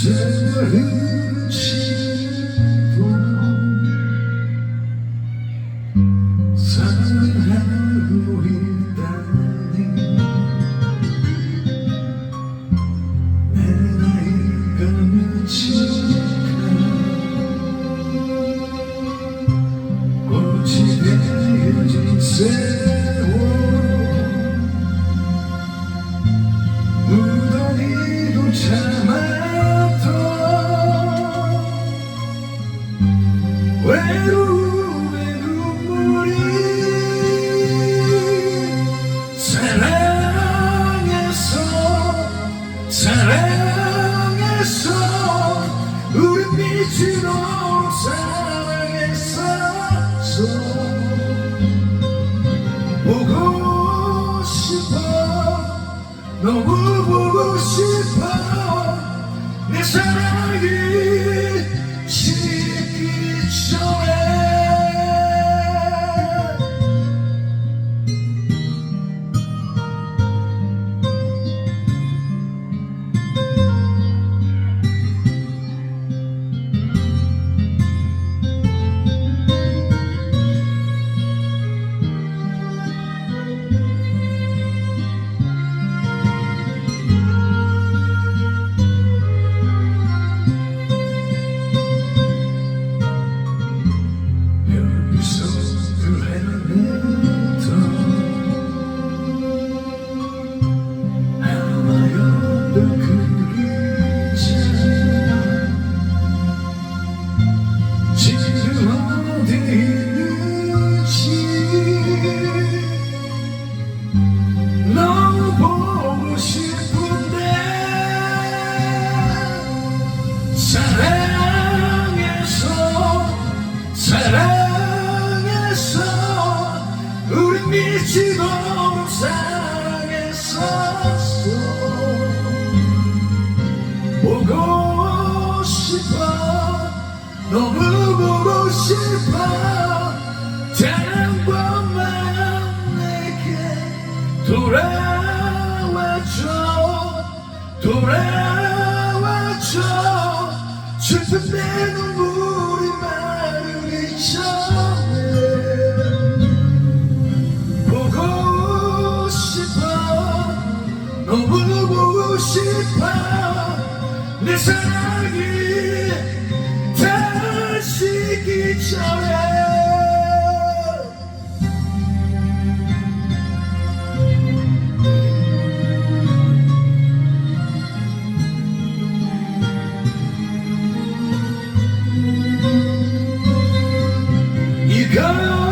这么任心 미치도록 사랑했었어 보고 너무 보고 싶어 내 사랑이 미치도록 사랑했었어 보고 싶어 너무 보고 싶어 단 번만 내게 돌아와줘 돌아와줘 슬픈 내 눈물 무엇이파 내 사랑이 다시기 전에 이걸